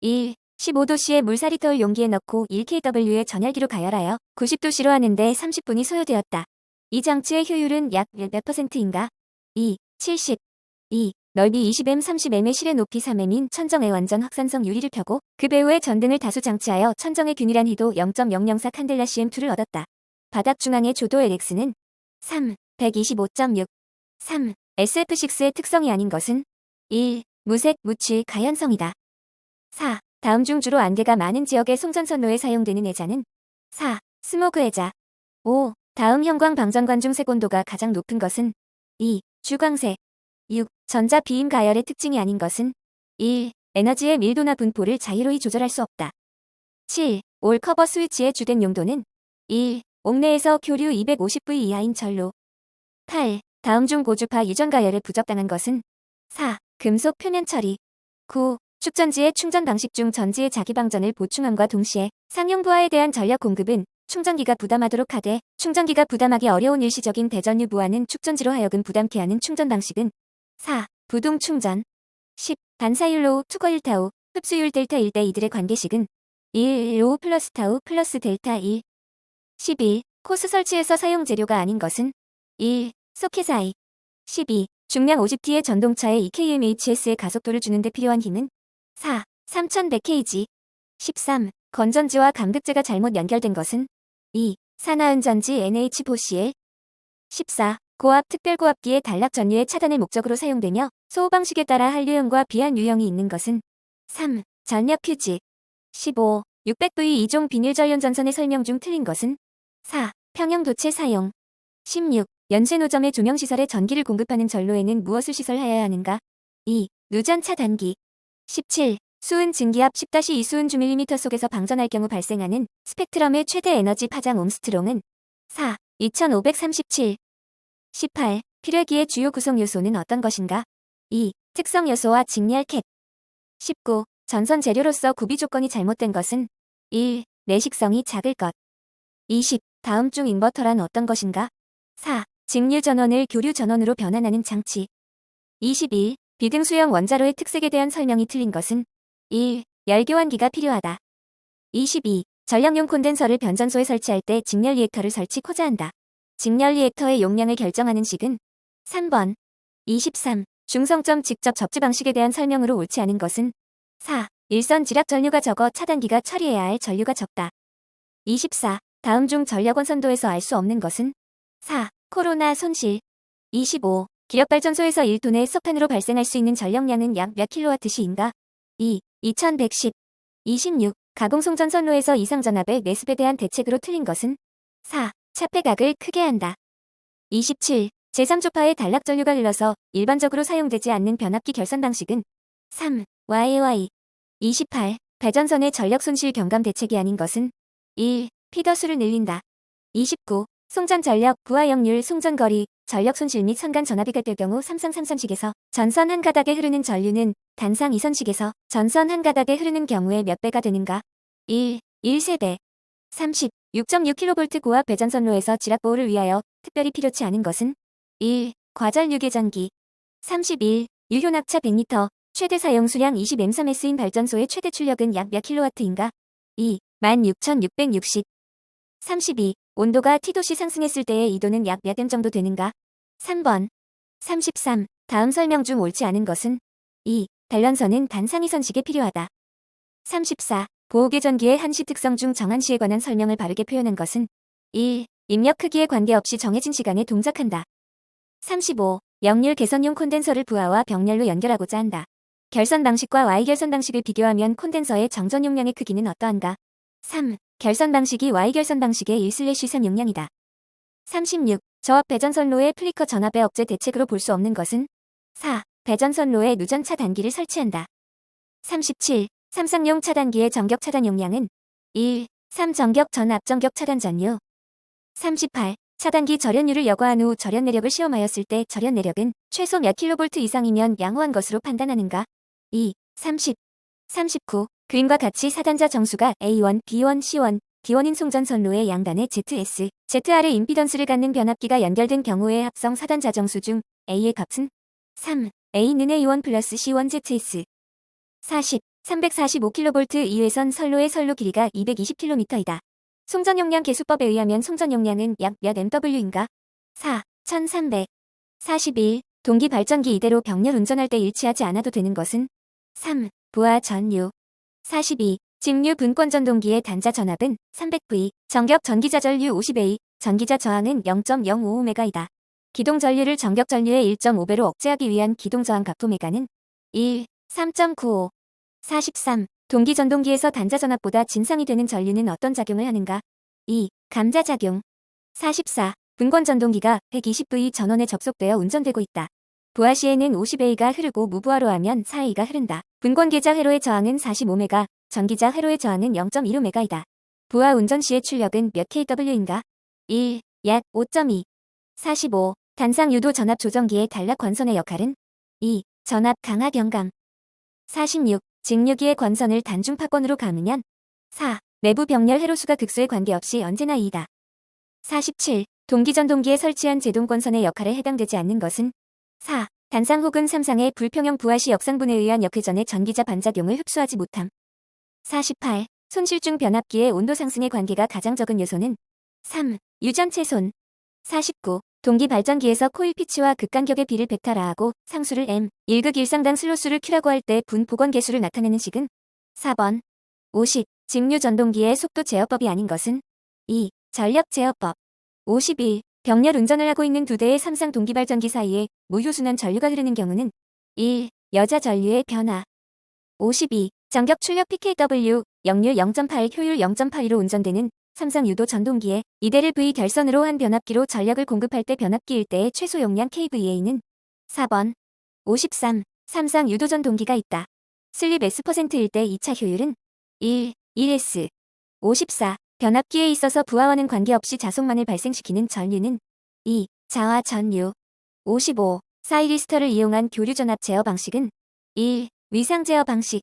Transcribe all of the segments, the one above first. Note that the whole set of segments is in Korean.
1. 15도씨의 물사리터울 용기에 넣고 1kW의 전열기로 가열하여 90도씨로 하는데 30분이 소요되었다. 이 장치의 효율은 약 몇 퍼센트인가? 2. 70. 2. 넓이 20m 30m의 실의 높이 3m인 천정의 완전 확산성 유리를 펴고 그 배후에 전등을 다수 장치하여 천정의 균일한 희도 0.004 칸델라 CM2를 얻었다. 바닥 중앙의 조도 LX는 3. 125.6. 3. SF6의 특성이 아닌 것은 1. 무색, 무취, 가연성이다. 4. 다음 중 주로 안개가 많은 지역의 송전선로에 사용되는 애자는 4. 스모그 애자 5. 다음 형광 방전관 중 색온도가 가장 높은 것은 2. 주광색 6. 전자 비임 가열의 특징이 아닌 것은 1. 에너지의 밀도나 분포를 자유로이 조절할 수 없다. 7. 올 커버 스위치의 주된 용도는 1. 옥내에서 교류 250V 이하인 전로 8. 다음 중 고주파 유전 가열을 부적당한 것은 4. 금속 표면 처리 9. 축전지의 충전 방식 중 전지의 자기방전을 보충함과 동시에 상용 부하에 대한 전력 공급은 충전기가 부담하도록 하되 충전기가 부담하기 어려운 일시적인 대전류 부하는 축전지로 하여금 부담케 하는 충전 방식은 4. 부동 충전 10. 반사율 로우 투거 1타우 흡수율 델타 1대 이들의 관계식은 1. 로우 플러스 타우 플러스 델타 1 12. 코스 설치에서 사용 재료가 아닌 것은 1. 소켓 아이 12. 중량 50T의 전동차에 EKMHS의 가속도를 주는 데 필요한 힘은 4. 3100kg 13. 건전지와 감극제가 잘못 연결된 것은 2. 산화은전지 NH4CL 14. 고압 특별고압기의 단락 전류의 차단의 목적으로 사용되며 소호 방식에 따라 한류형과 비한 유형이 있는 것은 3. 전력 휴지 15. 600V 2종 비닐 전륜 전선의 설명 중 틀린 것은 4. 평형 도체 사용 16. 연쇄 노점의 조명시설에 전기를 공급하는 전로에는 무엇을 시설하여야 하는가? 2. 누전 차단기 17. 수은 증기압 10-2 수은 주 밀리미터 속에서 방전할 경우 발생하는 스펙트럼의 최대 에너지 파장 옴스트롱은 4. 2537. 18. 필회기의 주요 구성 요소는 어떤 것인가? 2. 특성 요소와 직렬 캡. 19. 전선 재료로서 구비 조건이 잘못된 것은 1. 내식성이 작을 것. 20. 다음 중 인버터란 어떤 것인가? 4. 직류 전원을 교류 전원으로 변환하는 장치. 21. 비등수형 원자로의 특색에 대한 설명이 틀린 것은 1. 열교환기가 필요하다. 22. 전력용 콘덴서를 변전소에 설치할 때 직렬 리액터를 설치 코자한다. 직렬 리액터의 용량을 결정하는 식은 3번. 23. 중성점 직접 접지 방식에 대한 설명으로 옳지 않은 것은 4. 일선 지락 전류가 적어 차단기가 처리해야 할 전류가 적다. 24. 다음 중 전력원 선도에서 알 수 없는 것은 4. 코로나 손실 25. 기력 발전소에서 1톤의 석탄으로 발생할 수 있는 전력량은 약 몇 킬로와트시인가? 2. 2110. 26. 가공송전선로에서 이상전압의 매습에 대한 대책으로 틀린 것은 4. 차폐각을 크게 한다. 27. 제3조파의 단락전류가 흘러서 일반적으로 사용되지 않는 변압기 결선 방식은 3. YY. 28. 배전선의 전력 손실 경감 대책이 아닌 것은 1. 피더 수를 늘린다. 29. 송전 전력, 부하 역률, 송전 거리, 전력 손실 및 선간 전압이 같을 경우 삼상 3선식에서 전선 한 가닥에 흐르는 전류는 단상 2선식에서 전선 한 가닥에 흐르는 경우에 몇 배가 되는가? 1. 1세대 30. 6.6kV 고압 배전선로에서 지락 보호를 위하여 특별히 필요치 않은 것은 1. 과절 유계전기 31. 유효 낙차 100m 최대 사용 수량 20M3S인 발전소의 최대 출력은 약 몇 킬로와트인가? 2. 16,660 32. 온도가 T도씨 상승했을 때의 이도는 약몇 M 정도 되는가? 3번. 33. 다음 설명 중 옳지 않은 것은 2. 단련선은 단상이선식에 필요하다. 34. 보호계 전기의 한시 특성 중 정한시에 관한 설명을 바르게 표현한 것은 1. 입력 크기에 관계없이 정해진 시간에 동작한다. 35. 역률 개선용 콘덴서를 부하와 병렬로 연결하고자 한다. 결선 방식과 Y 결선 방식을 비교하면 콘덴서의 정전 용량의 크기는 어떠한가? 3. 결선 방식이 Y 결선 방식의 1/3 용량이다. 36. 저압 배전선로의 플리커 전압의 억제 대책으로 볼 수 없는 것은 4. 배전선로에 누전 차 단기를 설치한다. 37. 삼상용 차단기의 전격 차단 용량은 1. 3 전격 전압 전격 차단 전류 38. 차단기 절연율을 여과한 후 절연 내력을 시험하였을 때 절연 내력은 최소 몇 킬로볼트 이상이면 양호한 것으로 판단하는가? 2. 30. 39. 그림과 같이 사단자 정수가 A1, B1, C1, D1인 송전선로의 양단에 ZS, ZR의 임피던스를 갖는 변압기가 연결된 경우의 합성 사단자 정수 중 A의 값은 3. A는 A1 플러스 C1 ZS. 40. 345kV 2회선 선로의 선로 길이가 220km이다. 송전 용량 계수법에 의하면 송전 용량은 약 몇 MW인가? 4. 1300. 41. 동기 발전기 이대로 병렬 운전할 때 일치하지 않아도 되는 것은 3. 부하 전류 42. 직류 분권 전동기의 단자 전압은 300V, 정격 전기자 전류 50A, 전기자 저항은 0.05Ω이다. 기동 전류를 정격 전류의 1.5배로 억제하기 위한 기동 저항 각도메가는 1, 3.95. 43. 동기 전동기에서 단자 전압보다 진상이 되는 전류는 어떤 작용을 하는가? 2. 감자 작용. 44. 분권 전동기가 120V 전원에 접속되어 운전되고 있다. 부하 시에는 50A가 흐르고 무부하로 하면 4A가 흐른다. 분권 계좌 회로의 저항은 45메가, 전기자 회로의 저항은 0.15메가이다. 부하 운전 시의 출력은 몇 kW인가? 1. 약 5.2. 45. 단상 유도 전압 조정기의 단락 관선의 역할은 2. 전압 강화 경감. 46. 직류기의 관선을 단중 파권으로 감으면 4. 내부 병렬 회로수가 극수에 관계없이 언제나 2다. 47. 동기전동기에 설치한 제동권선의 역할에 해당되지 않는 것은 4. 단상 혹은 삼상의 불평형 부하시 역상분에 의한 역회전의 전기자 반작용을 흡수하지 못함. 48. 손실 중 변압기의 온도 상승의 관계가 가장 적은 요소는 3. 유전체 손 49. 동기 발전기에서 코일 피치와 극간격의 비를 벡터라하고 상수를 m 1극 일상당 슬로수를 큐라고 할 때 분 복원 개수를 나타내는 식은 4번 50. 직류 전동기의 속도 제어법이 아닌 것은 2. 전력 제어법 51. 병렬 운전을 하고 있는 두 대의 삼상 동기발전기 사이에 무효순환 전류가 흐르는 경우는 1. 여자 전류의 변화 52. 정격 출력 PKW, 역률 0.8, 효율 0.82로 운전되는 삼상 유도 전동기에 이대를 V 결선으로 한 변압기로 전력을 공급할 때 변압기일 때의 최소 용량 KVA는 4번 53. 삼상 유도 전동기가 있다. 슬립 S%일 때 2차 효율은 1, 1S 54. 변압기에 있어서 부하와는 관계없이 자속만을 발생시키는 전류는 2. 자화 전류 55. 사이리스터를 이용한 교류 전압 제어 방식은 1. 위상 제어 방식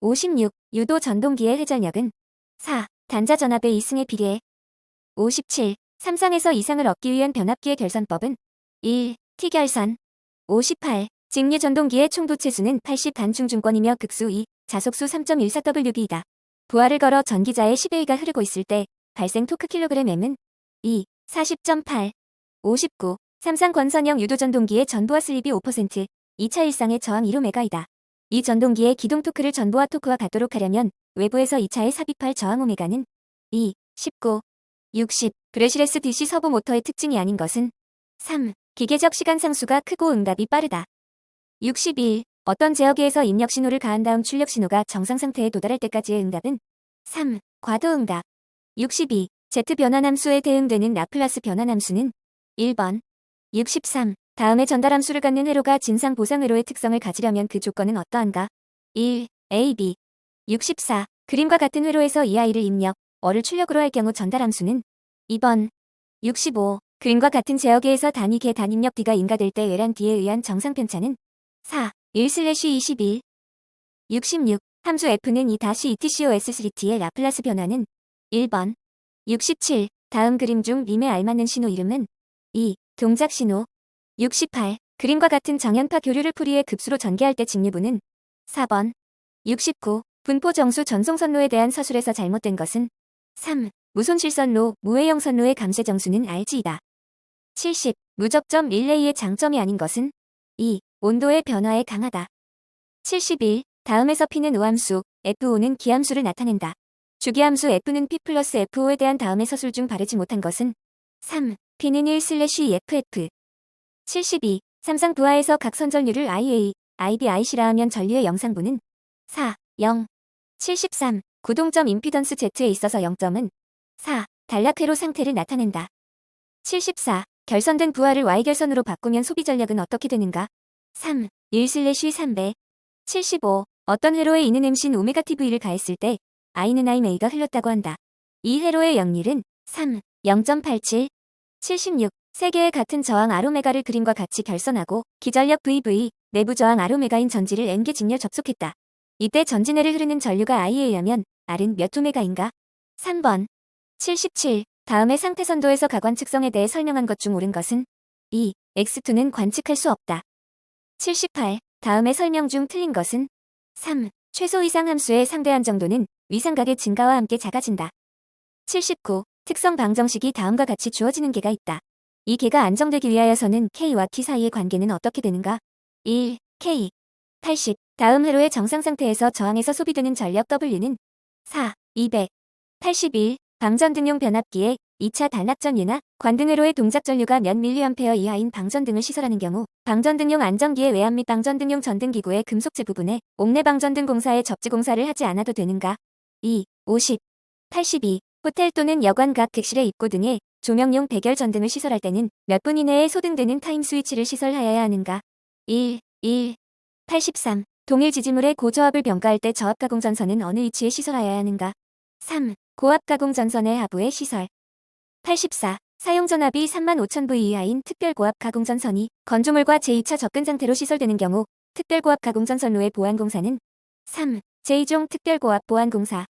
56. 유도 전동기의 회전력은 4. 단자 전압의 이승에 비례해 57. 삼상에서 이상을 얻기 위한 변압기의 결선법은 1. T결선 58. 직류 전동기의 총도체수는 80 단중중권이며 극수 2. 자속수 3.14Wb이다. 부하를 걸어 전기자의 10A가 흐르고 있을 때 발생 토크 킬로그램 M은 2. 40.8. 59. 삼상 권선형 유도 전동기의 전부하 슬립이 5%, 2차 일상의 저항 1Ω이다. 이 전동기의 기동 토크를 전부하 토크와 같도록 하려면 외부에서 2차의 삽입할 저항 오메가는 2, 19, 60. 브레시레스 DC 서브 모터의 특징이 아닌 것은 3. 기계적 시간 상수가 크고 응답이 빠르다. 61. 어떤 제어기에서 입력 신호를 가한 다음 출력 신호가 정상 상태에 도달할 때까지의 응답은 3. 과도 응답. 62. Z 변환함수에 대응되는 라플라스 변환함수는 1번. 63. 다음에 전달함수를 갖는 회로가 진상 보상 회로의 특성을 가지려면 그 조건은 어떠한가? 1. A, B. 64. 그림과 같은 회로에서 이 아이를 입력, 어를 출력으로 할 경우 전달함수는 2번. 65. 그림과 같은 제어계에서 단위 개 단입력 D가 인가될 때 외란 D에 의한 정상 편차는 4. 1/21. 66. 함수 F는 2-ETCOS3T의 라플라스 변화는 1번. 67. 다음 그림 중 림에 알맞는 신호 이름은 2. 동작 신호 68. 그림과 같은 정연파 교류를 풀이해 급수로 전개할 때 직류부는 4번. 69. 분포 정수 전송선로에 대한 서술에서 잘못된 것은 3. 무손실선로, 무해형 선로의 감쇄 정수는 RG이다. 70. 무적점 릴레이의 장점이 아닌 것은 2. 온도의 변화에 강하다. 71. 다음에서 P는 우함수, F5는 기함수를 나타낸다. 주기함수 F는 P 플러스 F5에 대한 다음의 서술 중 바르지 못한 것은 3. P는 1 슬래시 EFF. 72. 삼상 부하에서 각 선전류를 IA, IB, IC라 하면 전류의 영상부는 4, 0. 73. 구동점 임피던스 Z에 있어서 0점은 4. 단락회로 상태를 나타낸다. 74. 결선된 부하를 Y결선으로 바꾸면 소비 전력은 어떻게 되는가? 3. 1/3배. 75. 어떤 회로에 있는 MC인 오메가 TV를 가했을 때 I는 IMA가 흘렀다고 한다. 이 회로의 역률은 3. 0.87. 76. 세 개의 같은 저항 아로메가를 그림과 같이 결선하고 기전력 VV, 내부 저항 아로메가인 전지를 N개 직렬 접속했다. 이때 전진해를 흐르는 전류가 I에 의하면 R은 몇 오메가인가? 3번. 77. 다음의 상태 선도에서 가관 측성에 대해 설명한 것 중 옳은 것은 2. X2는 관측할 수 없다. 78. 다음의 설명 중 틀린 것은 3. 최소 위상 함수의 상대한 정도는 위상각의 증가와 함께 작아진다. 79. 특성 방정식이 다음과 같이 주어지는 개가 있다. 이 개가 안정되기 위하여서는 K와 T 사이의 관계는 어떻게 되는가? 1. K. 80. 다음 회로의 정상 상태에서 저항에서 소비되는 전력 W는 4. 200. 81. 방전 등용 변압기에 2차 단합전류나 관등회로의 동작 전류가 몇 밀리암페어 이하인 방전 등을 시설하는 경우 방전 등용 안전기의 외압 및 방전 등용 전등 기구의 금속재 부분에 옥내 방전 등 공사에 접지 공사를 하지 않아도 되는가? 2. 50. 82. 호텔 또는 여관 각 객실의 입구 등에 조명용 백열 전등을 시설할 때는 몇 분 이내에 소등되는 타임 스위치를 시설하여야 하는가? 1. 1. 83. 동일 지지물의 고저압을 병가할 때 저압 가공 전선은 어느 위치에 시설하여야 하는가? 3. 고압 가공 전선의 하부에 시설. 84. 사용 전압이 35,000V 이하인 특별고압 가공 전선이 건조물과 제2차 접근 상태로 시설되는 경우 특별고압 가공 전선로의 보안 공사는 3. 제2종 특별고압 보안 공사.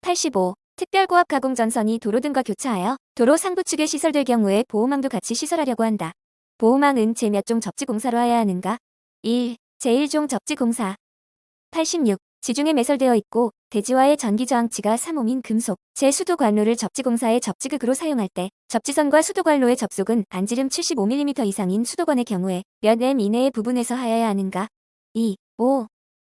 85. 특별고압 가공 전선이 도로 등과 교차하여 도로 상부축에 시설될 경우에 보호망도 같이 시설하려고 한다. 보호망은 제 몇 종 접지 공사로 하여야 하는가? 1. 제1종 접지 공사. 86. 지중해 매설되어 있고 대지와의 전기 저항치가 3옴인 금속, 제 수도 관로를 접지 공사의 접지극으로 사용할 때 접지선과 수도 관로의 접속은 반지름 75mm 이상인 수도관의 경우에 몇 m 이내의 부분에서 하여야 하는가? 2. 5.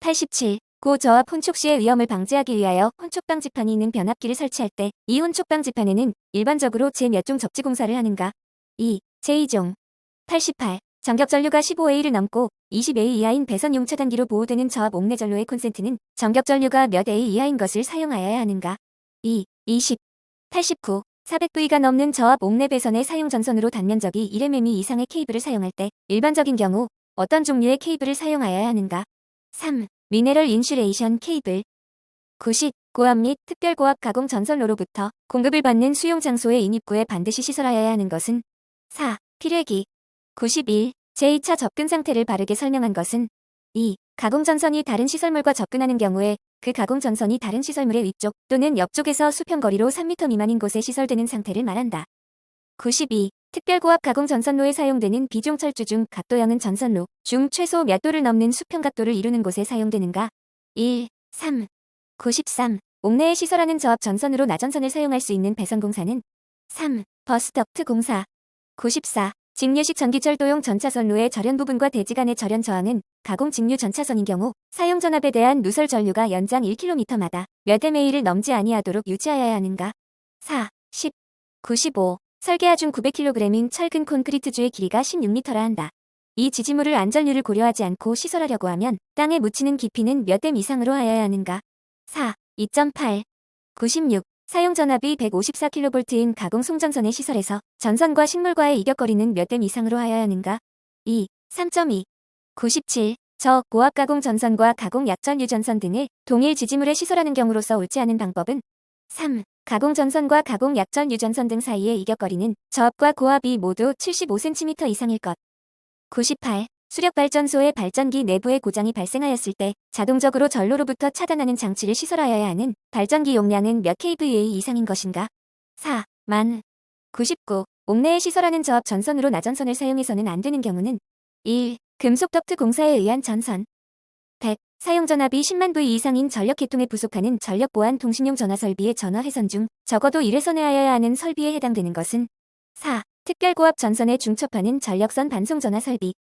87. 고저압 혼촉 시의 위험을 방지하기 위하여 혼촉 방지판이 있는 변압기를 설치할 때 이 혼촉 방지판에는 일반적으로 제 몇 종 접지 공사를 하는가? 2. 제2종. 88. 전격 전류가 15A를 넘고 20A 이하인 배선 용 차단기로 보호되는 저압 옥내 전로의 콘센트는 전격 전류가 몇 A 이하인 것을 사용하여야 하는가? 2. 20. 89. 400V가 넘는 저압 옥내 배선의 사용 전선으로 단면적이 1mm 이상의 케이블을 사용할 때 일반적인 경우 어떤 종류의 케이블을 사용하여야 하는가? 3. 미네럴 인슐레이션 케이블 90. 고압 및 특별 고압 가공 전선로로부터 공급을 받는 수용 장소의 인입구에 반드시 시설하여야 하는 것은 4. 필회기 91. 제2차 접근 상태를 바르게 설명한 것은 2. 가공 전선이 다른 시설물과 접근하는 경우에 그 가공 전선이 다른 시설물의 위쪽 또는 옆쪽에서 수평거리로 3m 미만인 곳에 시설되는 상태를 말한다. 92. 특별고압 가공 전선로에 사용되는 비중 철주 중 각도형은 전선로 중 최소 몇 도를 넘는 수평 각도를 이루는 곳에 사용되는가? 1. 3. 93. 옥내에 시설하는 저압 전선으로 나전선을 사용할 수 있는 배선 공사는 3. 버스 덕트 공사 94. 직류식 전기철도용 전차선로의 절연 부분과 대지 간의 절연 저항은 가공 직류 전차선인 경우 사용 전압에 대한 누설 전류가 연장 1km마다 몇 mA를 넘지 아니하도록 유지하여야 하는가? 4. 10. 95. 설계하중 900kg인 철근 콘크리트주의 길이가 16m라 한다. 이 지지물을 안전률을 고려하지 않고 시설하려고 하면 땅에 묻히는 깊이는 몇 댐 이상으로 하여야 하는가? 4. 2.8. 96. 사용 전압이 154kV인 가공 송전선의 시설에서 전선과 식물과의 이격거리는 몇 댐 이상으로 하여야 하는가? 2. 3.2. 97. 저 고압 가공 전선과 가공 약전 유전선 등을 동일 지지물에 시설하는 경우로서 옳지 않은 방법은 3. 가공 전선과 가공 약전 유전선 등 사이의 이격거리는 저압과 고압이 모두 75cm 이상일 것. 98. 수력발전소의 발전기 내부에 고장이 발생하였을 때 자동적으로 전로로부터 차단하는 장치를 시설하여야 하는 발전기 용량은 몇 kVA 이상인 것인가? 4. 만. 99. 옥내에 시설하는 저압 전선으로 나전선을 사용해서는 안 되는 경우는 1. 금속 덕트 공사에 의한 전선 100. 사용 전압이 10만 V 이상인 전력 계통에 부속하는 전력 보안 통신용 전화 설비의 전화 회선 중 적어도 1회선에 하여야 하는 설비에 해당되는 것은 4. 특별고압 전선에 중첩하는 전력선 반송 전화 설비